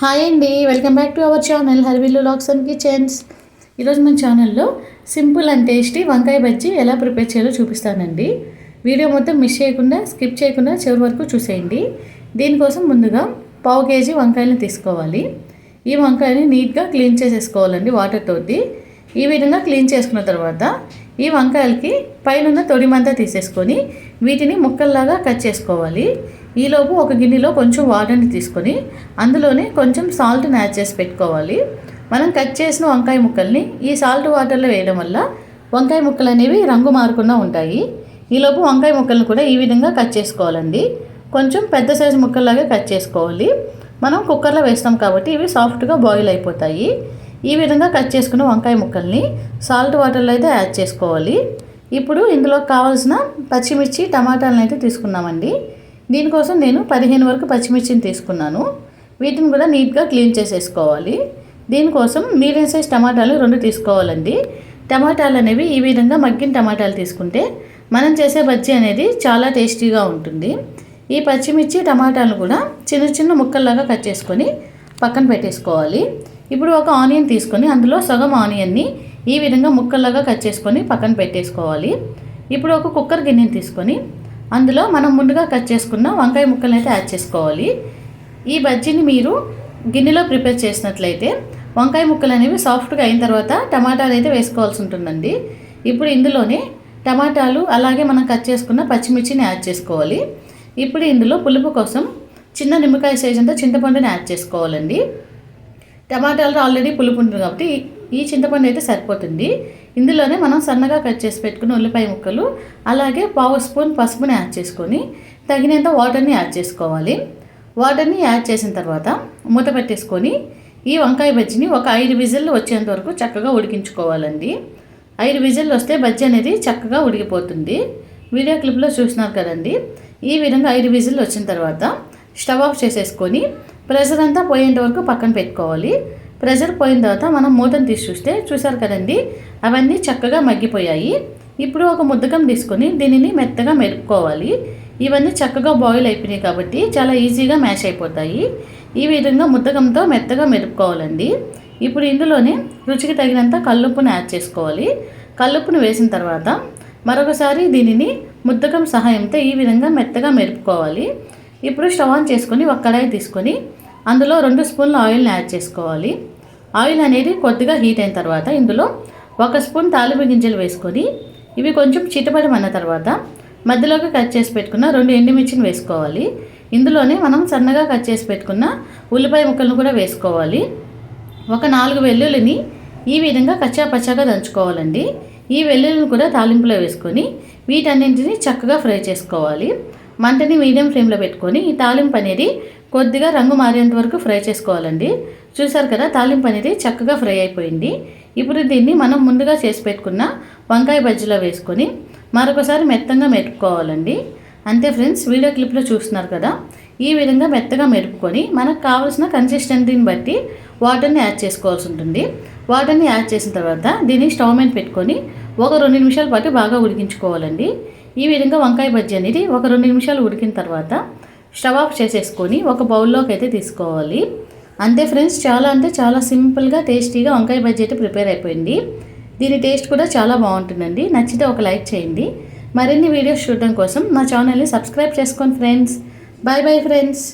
Hi అండి welcome back to our channel హర్విల్లు లాక్స్ and kitchens ఈరోజు మన ఛానల్లో సింపుల్ అండ్ టేస్టీ వంకాయ బజ్జీ ఎలా ప్రిపేర్ చేయాలో చూపిస్తానండి. వీడియో మొత్తం మిస్ చేయకుండా స్కిప్ చేయకుండా చివరి వరకు చూసేయండి. దీనికోసం ముందుగా పావు కేజీ వంకాయలను తీసుకోవాలి. ఈ వంకాయని నీట్గా క్లీన్ చేసేసుకోవాలండి వాటర్ తోటి. ఈ విధంగా క్లీన్ చేసుకున్న తర్వాత ఈ వంకాయలకి పైన తొడిమంతా తీసేసుకొని వీటిని ముక్కల్లాగా కట్ చేసుకోవాలి. ఈలోపు ఒక గిన్నెలో కొంచెం వాటర్ని తీసుకొని అందులోనే కొంచెం సాల్ట్ని యాడ్ చేసి పెట్టుకోవాలి. మనం కట్ చేసిన వంకాయ ముక్కల్ని ఈ సాల్ట్ వాటర్లో వేయడం వల్ల వంకాయ ముక్కలు అనేవి రంగు మారకుండా ఉంటాయి. ఈలోపు వంకాయ ముక్కలను కూడా ఈ విధంగా కట్ చేసుకోవాలండి. కొంచెం పెద్ద సైజు ముక్కల్లాగా కట్ చేసుకోవాలి. మనం కుక్కర్లో వేస్తాం కాబట్టి ఇవి సాఫ్ట్గా బాయిల్ అయిపోతాయి. ఈ విధంగా కట్ చేసుకున్న వంకాయ ముక్కల్ని సాల్ట్ వాటర్లో అయితే యాడ్ చేసుకోవాలి. ఇప్పుడు ఇందులో కావాల్సిన పచ్చిమిర్చి టమాటాలను అయితే తీసుకున్నామండి. దీనికోసం నేను పదిహేను వరకు పచ్చిమిర్చిని తీసుకున్నాను. వీటిని కూడా నీట్గా క్లీన్ చేసేసుకోవాలి. దీనికోసం మీడియం సైజ్ టమాటాలు రెండు తీసుకోవాలండి. టమాటాలు అనేవి ఈ విధంగా మగ్గిన టమాటాలు తీసుకుంటే మనం చేసే బజ్జీ అనేది చాలా టేస్టీగా ఉంటుంది. ఈ పచ్చిమిర్చి టమాటాలు కూడా చిన్న చిన్న ముక్కల్లాగా కట్ చేసుకొని పక్కన పెట్టేసుకోవాలి. ఇప్పుడు ఒక ఆనియన్ తీసుకొని అందులో సగం ఆనియన్ని ఈ విధంగా ముక్కల్లాగా కట్ చేసుకొని పక్కన పెట్టేసుకోవాలి. ఇప్పుడు ఒక కుక్కర్ గిన్నెని తీసుకొని అందులో మనం ముందుగా కట్ చేసుకున్న వంకాయ ముక్కలు అయితే యాడ్ చేసుకోవాలి. ఈ బజ్జీని మీరు గిన్నెలో ప్రిపేర్ చేసినట్లయితే వంకాయ ముక్కలు అనేవి సాఫ్ట్గా అయిన తర్వాత టమాటాలు అయితే వేసుకోవాల్సి ఉంటుందండి. ఇప్పుడు ఇందులోనే టమాటాలు అలాగే మనం కట్ చేసుకున్న పచ్చిమిర్చిని యాడ్ చేసుకోవాలి. ఇప్పుడు ఇందులో పులుపు కోసం చిన్న నిమ్మకాయ సైజ్ అంతా చింతపండుని యాడ్ చేసుకోవాలండి. టమాటాలు ఆల్రెడీ పులుపు ఉంటుంది కాబట్టి ఈ చింతపండు అయితే సరిపోతుంది. ఇందులోనే మనం సన్నగా కట్ చేసి పెట్టుకున్న ఉల్లిపాయ ముక్కలు అలాగే పావు స్పూన్ పసుపుని యాడ్ చేసుకొని తగినంత వాటర్ని యాడ్ చేసుకోవాలి. వాటర్ని యాడ్ చేసిన తర్వాత మూత పెట్టేసుకొని ఈ వంకాయ బజ్జీని ఒక ఐదు విజిల్లు వచ్చేంత వరకు చక్కగా ఉడికించుకోవాలండి. ఐదు విజిల్లు వస్తే బజ్జీ అనేది చక్కగా ఉడికిపోతుంది. వీడియో క్లిప్లో చూసినారు కదండి. ఈ విధంగా ఐదు విజిల్లు వచ్చిన తర్వాత స్టవ్ ఆఫ్ చేసేసుకొని ప్రెషర్ అంతా పోయేంత వరకు పక్కన పెట్టుకోవాలి. ప్రెషర్ పోయిన తర్వాత మనం మూతను తీసి చూస్తే చూసారు కదండి అవన్నీ చక్కగా మగ్గిపోయాయి. ఇప్పుడు ఒక ముద్దకం తీసుకొని దీనిని మెత్తగా మెరుపుకోవాలి. ఇవన్నీ చక్కగా బాయిల్ అయిపోయినాయి కాబట్టి చాలా ఈజీగా మ్యాష్ అయిపోతాయి. ఈ విధంగా ముద్దకంతో మెత్తగా మెరుపుకోవాలండి. ఇప్పుడు ఇందులోనే రుచికి తగినంత కల్లుప్పును యాడ్ చేసుకోవాలి. కల్లుప్పును వేసిన తర్వాత మరొకసారి దీనిని ముద్దకం సహాయంతో ఈ విధంగా మెత్తగా మెరుపుకోవాలి. ఇప్పుడు స్టవ్ ఆన్ చేసుకొని ఒక కడాయి తీసుకొని అందులో రెండు స్పూన్ల ఆయిల్ని యాడ్ చేసుకోవాలి. ఆయిల్ అనేది కొద్దిగా హీట్ అయిన తర్వాత ఇందులో ఒక స్పూన్ తాలింపు గింజలు వేసుకొని ఇవి కొంచెం చిటపడమన్న తర్వాత మధ్యలోకి కట్ చేసి పెట్టుకున్న రెండు ఎండుమిర్చిని వేసుకోవాలి. ఇందులోనే మనం సన్నగా కట్ చేసి పెట్టుకున్న ఉల్లిపాయ ముక్కలను కూడా వేసుకోవాలి. ఒక నాలుగు వెల్లుల్లిని ఈ విధంగా కచ్చా పచ్చాగా దంచుకోవాలండి. ఈ వెల్లుల్లిని కూడా తాలింపులో వేసుకొని వీటన్నింటినీ చక్కగా ఫ్రై చేసుకోవాలి. మంటని మీడియం ఫ్లేమ్లో పెట్టుకొని ఈ తాలింపు అనేది కొద్దిగా రంగు మారేంత వరకు ఫ్రై చేసుకోవాలండి. చూసారు కదా తాలింపు అనేది చక్కగా ఫ్రై అయిపోయింది. ఇప్పుడు దీన్ని మనం ముందుగా చేసి పెట్టుకున్న వంకాయ బజ్జీలో వేసుకొని మరొకసారి మెత్తంగా మెరుపుకోవాలండి. అంతే ఫ్రెండ్స్ వీడియో క్లిప్లో చూస్తున్నారు కదా ఈ విధంగా మెత్తగా మెరుపుకొని మనకు కావాల్సిన కన్సిస్టెన్సీని బట్టి వాటర్ని యాడ్ చేసుకోవాల్సి ఉంటుంది. వాటర్ని యాడ్ చేసిన తర్వాత దీన్ని స్టవ్ మీద పెట్టుకొని ఒక రెండు నిమిషాల పాటు బాగా ఉడికించుకోవాలండి. ఈ విధంగా వంకాయ బజ్జీ అనేది ఒక రెండు నిమిషాలు ఉడికిన తర్వాత స్టవ్ ఆఫ్ చేసేసుకొని ఒక బౌల్లోకి అయితే తీసుకోవాలి. అంతే ఫ్రెండ్స్ చాలా అంటే చాలా సింపుల్గా టేస్టీగా వంకాయ బజ్జీ అయితే ప్రిపేర్ అయిపోయింది. దీని టేస్ట్ కూడా చాలా బాగుంటుందండి. నచ్చితే ఒక లైక్ చేయండి. మరిన్ని వీడియోస్ చూడడం కోసం మా ఛానల్ని సబ్స్క్రైబ్ చేసుకోండి ఫ్రెండ్స్. Bye bye friends.